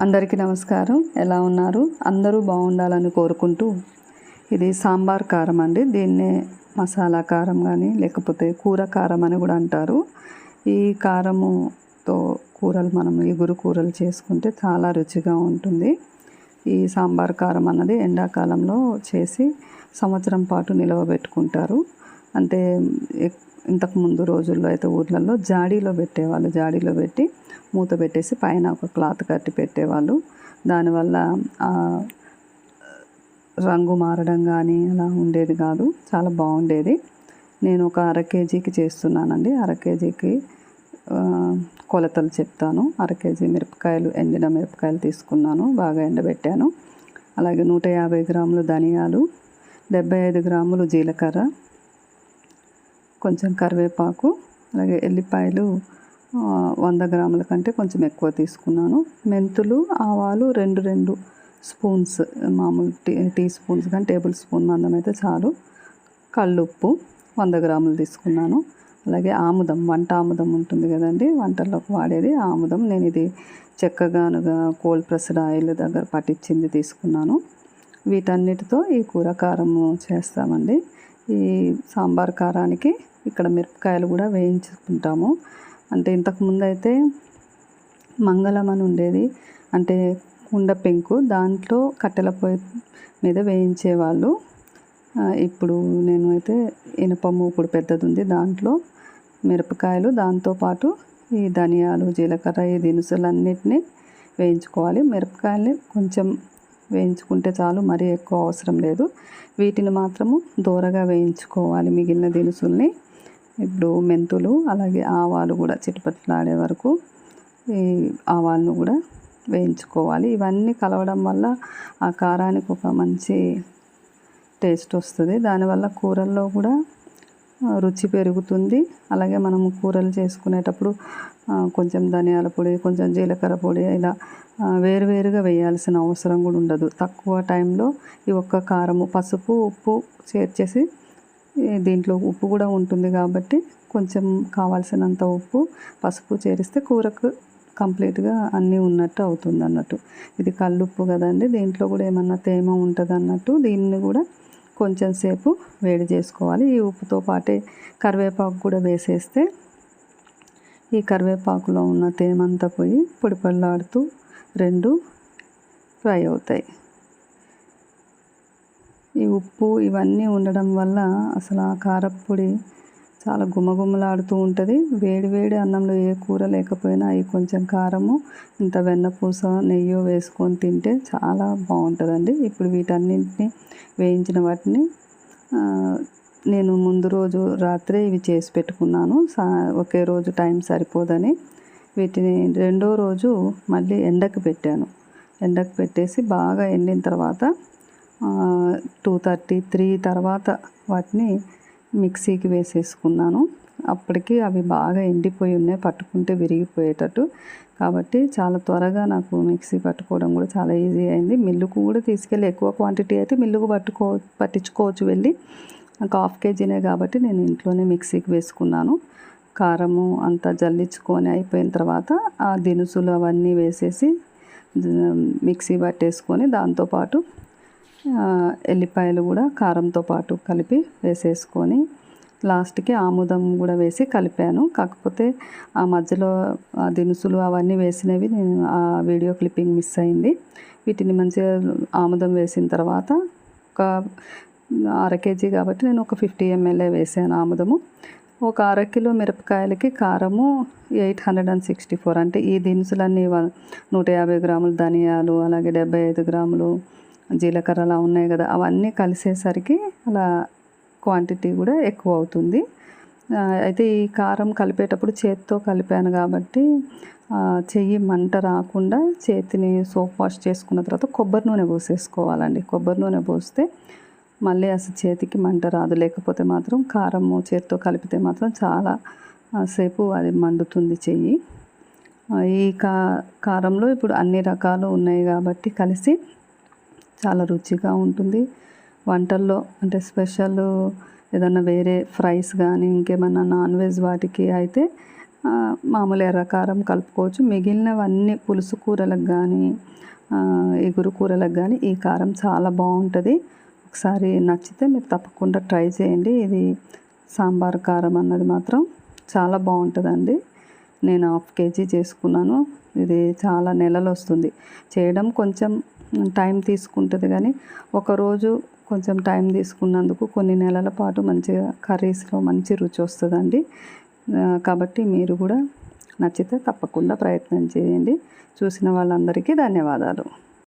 అందరికీ నమస్కారం. ఎలా ఉన్నారు? అందరూ బాగుండాలని కోరుకుంటూ ఇది సాంబార్ కారం అండి. దీన్నే మసాలా కారం కానీ లేకపోతే కూర కారం అని కూడా అంటారు. ఈ కారముతో కూరలు మనం ఇగురు కూరలు చేసుకుంటే చాలా రుచిగా ఉంటుంది. ఈ సాంబార్ కారం అన్నది ఎండాకాలంలో చేసి సంవత్సరం పాటు నిలవ పెట్టుకుంటారు అంటే ఇంతకుముందు రోజుల్లో అయితే ఊర్లలో జాడీలో పెట్టేవాళ్ళు జాడీలో పెట్టి మూత పెట్టేసి పైన ఒక క్లాత్ కట్టి పెట్టేవాళ్ళు. దానివల్ల రంగు మారడం కానీ అలా ఉండేది కాదు. చాలా బాగుండేది. నేను ఒక అర కేజీకి చేస్తున్నానండి. అర కేజీకి కొలతలు చెప్తాను. అర కేజీ మిరపకాయలు ఎండిన మిరపకాయలు తీసుకున్నాను. బాగా ఎండబెట్టాను. అలాగే నూట యాభై గ్రాములు ధనియాలు డెబ్బై ఐదు గ్రాములు జీలకర్ర కొంచెం కరివేపాకు అలాగే ఎల్లిపాయలు వంద గ్రాముల కంటే కొంచెం ఎక్కువ తీసుకున్నాను. మెంతులు ఆవాలు రెండు రెండు స్పూన్స్ మామూలు టీ టీ స్పూన్స్ కానీ టేబుల్ స్పూన్ మందం అయితే చాలు. కళ్ళుప్పు వంద గ్రాములు తీసుకున్నాను. అలాగే ఆముదం వంట ఆముదం ఉంటుంది కదండి వంటల్లోకి వాడేది ఆముదం. నేను ఇది చెక్కగానుగా కోల్డ్ ప్రెస్డ్ ఆయిల్ దగ్గర పట్టించింది తీసుకున్నాను. వీటన్నిటితో ఈ కూర కారము చేస్తామండి. ఈ సాంబార్ కారానికి ఇక్కడ మిరపకాయలు కూడా వేయించుకుంటాము. అంటే ఇంతకుముందు అయితే మంగళం అని ఉండేది. అంటే కుండ పెంకు దాంట్లో కట్టెల పొయ్యి మీద వేయించేవాళ్ళు. ఇప్పుడు నేను అయితే ఇనుప మూకుడు పెద్దది ఉంది దాంట్లో మిరపకాయలు దాంతోపాటు ఈ ధనియాలు జీలకర్ర ఈ దినుసులన్నిటినీ వేయించుకోవాలి. మిరపకాయల్ని కొంచెం వేయించుకుంటే చాలు మరీ ఎక్కువ అవసరం లేదు. వీటిని మాత్రము దూరగా వేయించుకోవాలి మిగిలిన దినుసుల్ని. ఇప్పుడు మెంతులు అలాగే ఆవాలు కూడా చిటపట్లాడే వరకు ఈ ఆవాలను కూడా వేయించుకోవాలి. ఇవన్నీ కలవడం వల్ల ఆ కారానికి ఒక మంచి టేస్ట్ వస్తుంది. దానివల్ల కూరల్లో కూడా రుచి పెరుగుతుంది. అలాగే మనం కూరలు చేసుకునేటప్పుడు కొంచెం ధనియాల పొడి కొంచెం జీలకర్ర పొడి ఇలా వేరువేరుగా వేయాల్సిన అవసరం కూడా ఉండదు. తక్కువ టైంలో ఈ ఒక్క కారము పసుపు ఉప్పు చేర్చేసి దీంట్లో ఉప్పు కూడా ఉంటుంది కాబట్టి కొంచెం కావాల్సినంత ఉప్పు పసుపు చేరిస్తే కూరకు కంప్లీట్గా అన్నీ ఉన్నట్టు అవుతుంది అన్నట్టు. ఇది కల్లుప్పు కదండి దీంట్లో కూడా ఏమన్నా తేమ ఉంటుంది అన్నట్టు దీన్ని కూడా కొంచెం సేపు వేడి చేసుకోవాలి. ఈ ఉప్పుతో పాటే కరివేపాకు కూడా వేసేస్తే ఈ కరివేపాకులో ఉన్న తేమంతా పోయి పొడి రెండు ఫ్రై అవుతాయి. ఈ ఉప్పు ఇవన్నీ ఉండడం వల్ల అసలు ఆ కారప్పొడి చాలా గుమగుమలాడుతూ ఉంటుంది. వేడి వేడి అన్నంలో ఏ కూర లేకపోయినా అవి కొంచెం కారము ఇంత వెన్నపూస నెయ్యి వేసుకొని తింటే చాలా బాగుంటుందండి. ఇప్పుడు వీటన్నింటిని వేయించిన వాటిని నేను ముందు రోజు రాత్రే ఇవి చేసి పెట్టుకున్నాను. సా ఒకే రోజు టైం సరిపోదని. వీటిని రెండో రోజు మళ్ళీ ఎండకు పెట్టాను. ఎండకు పెట్టేసి బాగా ఎండిన తర్వాత టూ థర్టీ త్రీ తర్వాత వాటిని మిక్సీకి వేసేసుకున్నాను. అప్పటికి అవి బాగా ఎండిపోయి ఉన్నాయి పట్టుకుంటే విరిగిపోయేటట్టు. కాబట్టి చాలా త్వరగా నాకు మిక్సీ పట్టుకోవడం కూడా చాలా ఈజీ అయింది. మిల్లుకు కూడా తీసుకెళ్ళి ఎక్కువ క్వాంటిటీ అయితే మిల్లుకు పట్టుకో పట్టించుకోవచ్చు వెళ్ళి. నాకు హాఫ్ కేజీనే కాబట్టి నేను ఇంట్లోనే మిక్సీకి వేసుకున్నాను. కారము అంతా జల్లించుకొని అయిపోయిన తర్వాత ఆ దినుసులు అవన్నీ వేసేసి మిక్సీ పట్టేసుకొని దాంతోపాటు ఎల్లిపాయలు కూడా కారంతో పాటు కలిపి వేసేసుకొని లాస్ట్కి ఆముదం కూడా వేసి కలిపాను. కాకపోతే ఆ మధ్యలో ఆ దినుసులు అవన్నీ వేసినవి నేను ఆ వీడియో క్లిప్పింగ్ మిస్ అయింది. వీటిని మంచిగా ఆముదం వేసిన తర్వాత ఒక అర కేజీ కాబట్టి నేను ఒక ఫిఫ్టీ ఎంఎల్ఏ వేసాను ఆముదము. ఒక అర కిలో మిరపకాయలకి కారము eight hundred and sixty four. అంటే ఈ దినుసులన్నీ వ- నూట యాభై గ్రాములు ధనియాలు అలాగే డెబ్బై ఐదు గ్రాములు జీలకర్ర అలా ఉన్నాయి కదా అవన్నీ కలిసేసరికి అలా క్వాంటిటీ కూడా ఎక్కువ అవుతుంది. అయితే ఈ కారం కలిపేటప్పుడు చేతితో కలిపాను కాబట్టి చెయ్యి మంట రాకుండా చేతిని సోప్ వాష్ చేసుకున్న తర్వాత కొబ్బరి నూనె పోసేసుకోవాలండి. కొబ్బరి నూనె పోస్తే మళ్ళీ అసలు చేతికి మంట రాదు. లేకపోతే మాత్రం కారము చేతితో కలిపితే మాత్రం చాలా సేపు అది మండుతుంది చెయ్యి. ఈ కా కారంలో ఇప్పుడు అన్ని రకాలు ఉన్నాయి కాబట్టి కలిసి చాలా రుచిగా ఉంటుంది. వంటల్లో అంటే స్పెషల్ ఏదన్నా వేరే ఫ్రైస్ కానీ ఇంకేమన్నా నాన్ వెజ్ వాటికి అయితే మామూలు ఎర్రకారం కలుపుకోవచ్చు. మిగిలినవన్నీ పులుసు కూరలకు కానీ ఎగురు కూరలకు కానీ ఈ కారం చాలా బాగుంటుంది. ఒకసారి నచ్చితే మీరు తప్పకుండా ట్రై చేయండి. ఇది సాంబార్ కారం అన్నది మాత్రం చాలా బాగుంటుందండి. నేను హాఫ్ కేజీ చేసుకున్నాను. ఇది చాలా నెలలు వస్తుంది చేయడం కొంచెం టైం తీసుకుంటుంది కానీ ఒకరోజు కొంచెం టైం తీసుకున్నందుకు కొన్ని నెలల పాటు మంచిగా కర్రీస్లో మంచి రుచి వస్తుందండి. కాబట్టి మీరు కూడా నచ్చితే తప్పకుండా ప్రయత్నం చేయండి. చూసిన వాళ్ళందరికీ ధన్యవాదాలు.